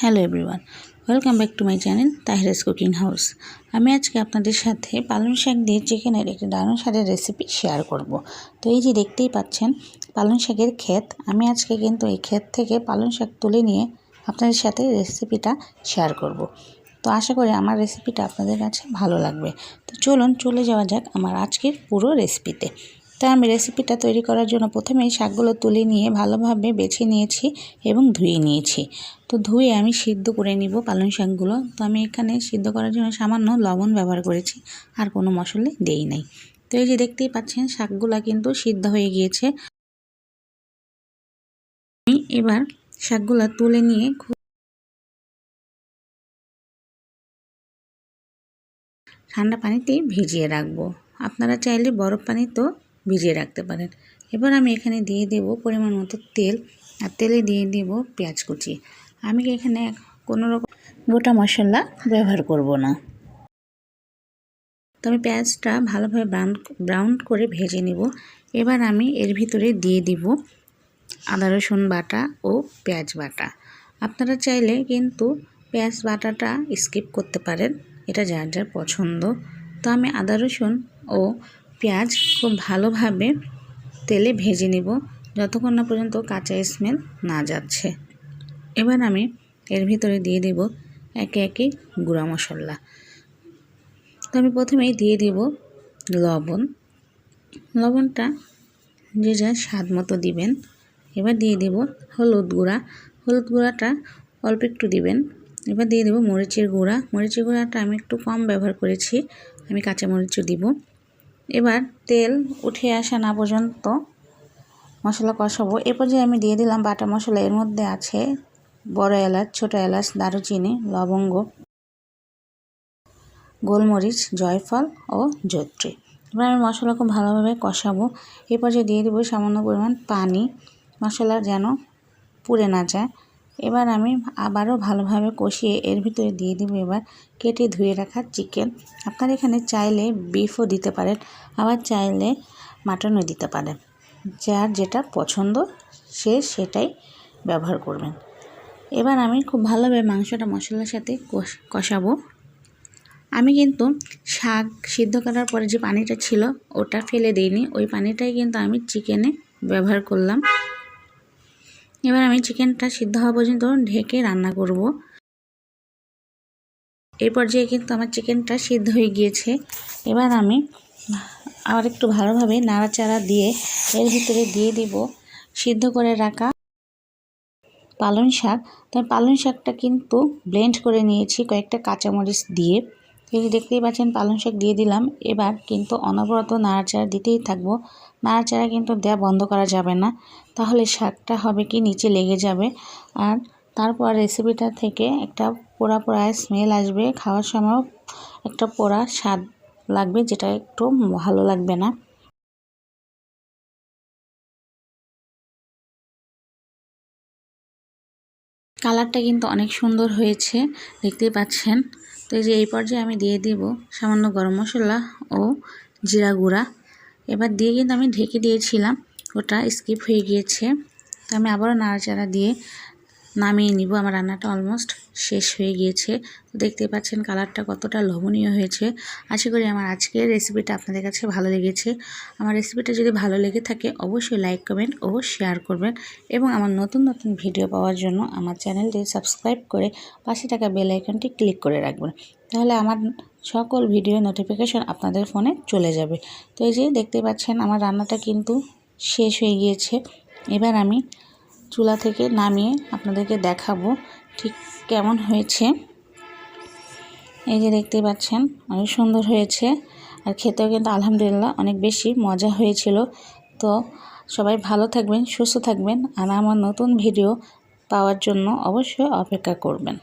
Hello everyone, welcome back to my channel Tahira's cooking house. আমি আজকে আপনাদের সাথে পালং শাক দিয়ে চিকেনের একটি দারুণ স্বাদের রেসিপি শেয়ার করব। তো এই যে দেখতেই পাচ্ছেন, পালং শাকের ক্ষেত, আমি আজকে কিন্তু এই ক্ষেত থেকে পালং শাক তুলে নিয়ে আপনাদের সাথে রেসিপিটা শেয়ার করব। তো আশা করি আমার রেসিপিটা আপনাদের কাছে ভালো লাগবে। তো চলুন, চলে যাওয়া যাক আমার আজকের পুরো রেসিপিতে। তাই আমি রেসিপিটা তৈরি করার জন্য প্রথমেই শাকগুলো তুলে নিয়ে ভালোভাবে বেছে নিয়েছি এবং ধুয়ে নিয়েছি। তো ধুয়ে আমি সিদ্ধ করে নিব পালং শাকগুলো। তো আমি এখানে সিদ্ধ করার জন্য সামান্য লবণ ব্যবহার করেছি, আর কোনো মশলা দেই নাই। তো এই যে দেখতেই পাচ্ছেন, শাকগুলো কিন্তু সিদ্ধ হয়ে গিয়েছে। আমি এবার শাকগুলো তুলে নিয়ে ঠান্ডা পানিতে ভিজিয়ে রাখব। আপনারা চাইলে বরফ পানিতেও ভিজিয়ে রাখতে পারেন। এবার আমি এখানে দিয়ে দেব পরিমাণ মতো তেল। আর তেলে দিয়ে দেব পেঁয়াজ কুচি। আমি এখানে কোনো রকম গোটা মশলা ব্যবহার করব না? তো আমি পেঁয়াজটা ভালোভাবে ব্রাউন ব্রাউন করে ভেজে নিব। এবার আমি এর ভিতরে দিয়ে দিব আদা, রসুন বাটা ও পেঁয়াজ বাটা। আপনারা চাইলে কিন্তু পেঁয়াজ বাটাটা স্কিপ করতে পারেন। এটা যার যার পছন্দ। তো আমি আদা, রসুন ও পেঁয়াজ খুব ভালোভাবে তেলে ভেজে নিব। যতক্ষণ না পর্যন্ত কাঁচা স্মেল না যাচ্ছে। এবার আমি এর ভিতরে দিয়ে দেব একে একে গুঁড়া মশলা। তো আমি প্রথমেই দিয়ে দেব লবণ। লবণটা যে যা স্বাদ মতো দিবেন। এবার দিয়ে দেব হলুদ গুঁড়া। হলুদ গুঁড়াটা অল্প একটু দিবেন। এবার দিয়ে দেবো মরিচের গুঁড়া। মরিচের গুঁড়াটা আমি একটু কম ব্যবহার করেছি। আমি কাঁচা মরিচও দিব। এবার তেল উঠে আসা না পর্যন্ত মশলা কষাবো। এরপর যে আমি দিয়ে দিলাম বাটা মশলা। এর মধ্যে আছে বড় এলাচ, ছোটো এলাচ, দারুচিনি, লবঙ্গ, গোলমরিচ, জয়ফল ও জৈত্রী এবার আমি মশলা খুব ভালোভাবে কষাবো। এরপর যে দিয়ে দেবো সামান্য পরিমাণ পানি। মশলা যেন পুড়ে না যায়। এবার আমি আবারও ভালোভাবে কষিয়ে এর ভিতরে দিয়ে দিব এবার কেটে ধুয়ে রাখা চিকেন। আপনারা এখানে চাইলে বিফও দিতে পারেন, আবার চাইলে মাটনও দিতে পারেন। যার যেটা পছন্দ, সে সেটাই ব্যবহার করবেন। এবার আমি খুব ভালোভাবে মাংসটা মশলার সাথে কষাবো। আমি কিন্তু শাক সিদ্ধ করার পরে যে পানিটা ছিল, ওটা ফেলে দিইনি। ওই পানিটাই কিন্তু আমি চিকেনে ব্যবহার করলাম। এবার আমি চিকেনটা সিদ্ধ হওয়া পর্যন্ত ঢেকে রান্না করব। এই পর্যায়ে কিন্তু আমার চিকেনটা সিদ্ধ হয়ে গিয়েছে। এবার আমি আবার একটু ভালোভাবে নাড়াচাড়া দিয়ে এর ভিতরে দিয়ে দিব সিদ্ধ করে রাখা পালং শাক। তো পালং শাকটা কিন্তু ব্লেন্ড করে নিয়েছি কয়েকটা কাঁচামরিচ দিয়ে। এই দেখতেই পাচ্ছেন পালং শাক দিয়ে দিলাম, এবার কিন্তু অনবরত নাড়াচাড়া দিতেই থাকব। নাড়াচাড়া কিন্তু দেয়া বন্ধ করা যাবে না, তাহলে শাকটা হবে কি নিচে লেগে যাবে। আর তারপর রেসিপিটা থেকে একটা পোড়া পোড়া স্মেল আসবে, খাওয়ার সময়ও একটা পোড়া স্বাদ লাগবে, যেটা একটু ভালো লাগবে না। কালারটা কিন্তু অনেক সুন্দর হয়েছে, দেখতেই পাচ্ছেন। তো এই যে এই পর্যায়ে আমি দিয়ে দিব সামান্য গরম মশলা ও জিরা গুঁড়া। এবার দিয়ে কিন্তু আমি ঢেকে দিয়েছিলাম, ওটা স্কিপ হয়ে গিয়েছে। তো আমি আবারও নাড়াচাড়া দিয়ে নামিয়ে নিব, আমার রান্নাটা অলমোস্ট শেষ হয়ে গিয়েছে। দেখতে পাচ্ছেন কালারটা কতটা লোভনীয় হয়েছে। আশা করি আমার আজকের রেসিপিটা আপনাদের কাছে ভালো লেগেছে। আমার রেসিপিটা যদি ভালো লেগে থাকে, অবশ্যই লাইক কমেন্ট ও শেয়ার করবেন। এবং আমার নতুন নতুন ভিডিও পাওয়ার জন্য আমার চ্যানেলটি সাবস্ক্রাইব করে পাশে থাকা বেল আইকনটি ক্লিক করে রাখবেন। তাহলে আমার সকল ভিডিও নোটিফিকেশন আপনাদের ফোনে চলে যাবে। তো এই যে দেখতে পাচ্ছেন, আমার রান্নাটা কিন্তু শেষ হয়ে গিয়েছে। এবার আমি চুলা থেকে নামিয়ে আপনাদেরকে দেখাবো ঠিক কেমন হয়েছে। এই যে দেখতে পাচ্ছেন, অনেক সুন্দর হয়েছে আর খেতেও কিন্তু আলহামদুলিল্লাহ অনেক বেশি মজা হয়েছিল। তো সবাই ভালো থাকবেন, সুস্থ থাকবেন আর আমার নতুন ভিডিও পাওয়ার জন্য অবশ্যই অপেক্ষা করবেন।